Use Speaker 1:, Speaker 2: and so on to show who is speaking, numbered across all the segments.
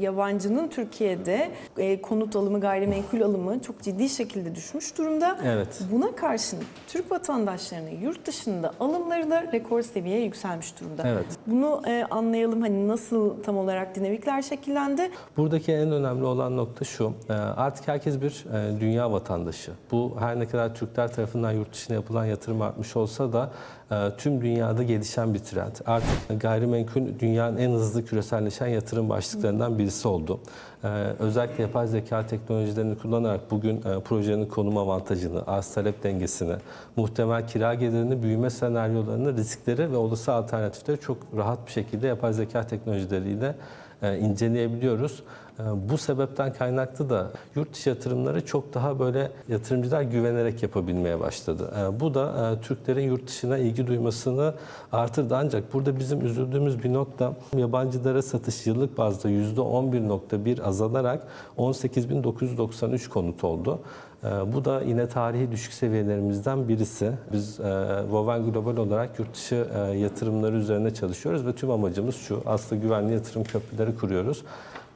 Speaker 1: Yabancının Türkiye'de e, konut alımı, gayrimenkul alımı çok ciddi şekilde düşmüş durumda.
Speaker 2: Evet.
Speaker 1: Buna karşın Türk vatandaşlarının yurt dışında alımları da rekor seviyeye yükselmiş durumda.
Speaker 2: Evet.
Speaker 1: Bunu e, anlayalım hani nasıl tam olarak dinamikler şekillendi.
Speaker 2: Buradaki en önemli olan nokta şu. e, Artık herkes bir e, dünya vatandaşı. Bu her ne kadar Türkler tarafından yurt dışına yapılan yatırım artmış olsa da e, tüm dünyada gelişen bir trend. Artık gayrimenkul dünyanın en hızlı küreselleşen yatırım başlıklarından birisi oldu. E, Özellikle yapay zeka teknolojilerini kullanarak bugün e, projenin konum avantajını, arz talep dengesini, muhtemel kira gelirini, büyüme senaryolarını, riskleri ve olası alternatifleri çok rahat bir şekilde yapay zeka teknolojileriyle e, inceleyebiliyoruz. E, Bu sebepten kaynaklı da yurt dışı yatırımları çok daha böyle yatırımcılar güvenerek yapabilmeye başladı. E, Bu da e, Türklerin yurt dışına ilgi duymasını artırdı. Ancak burada bizim üzüldüğümüz bir nokta yabancılara satış yıllık bazda %11.1 azalarak 18.993 konut oldu. E, Bu da yine tarihi düşük seviyelerimizden birisi. Biz e, Voven Global olarak yurt dışı e, yatırımları üzerine çalışıyoruz ve tüm amacımız şu. Aslında güvenli yatırım köprüleri kuruyoruz.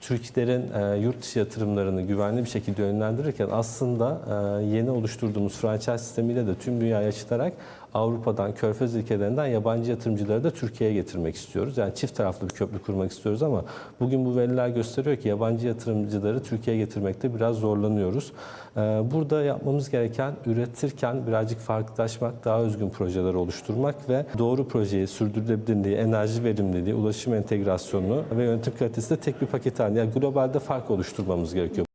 Speaker 2: Türklerin e, yurt dışı yatırımlarını güvenli bir şekilde yönlendirirken aslında e, yeni oluşturduğumuz franchise sistemiyle de tüm dünyaya açılarak Avrupa'dan, Körfez ülkelerinden yabancı yatırımcıları da Türkiye'ye getirmek istiyoruz. Yani çift taraflı bir köprü kurmak istiyoruz ama bugün bu veriler gösteriyor ki yabancı yatırımcıları Türkiye'ye getirmekte biraz zorlanıyoruz. E, Burada yapmamız gereken üretirken birazcık farklılaşmak, daha özgün projeler oluşturmak ve doğru projeyi, sürdürülebilirliği, enerji verimliliği, ulaşım entegrasyonu ve yönetim kalitesi de tek bir paket halinde. Yani globalde fark oluşturmamız gerekiyor.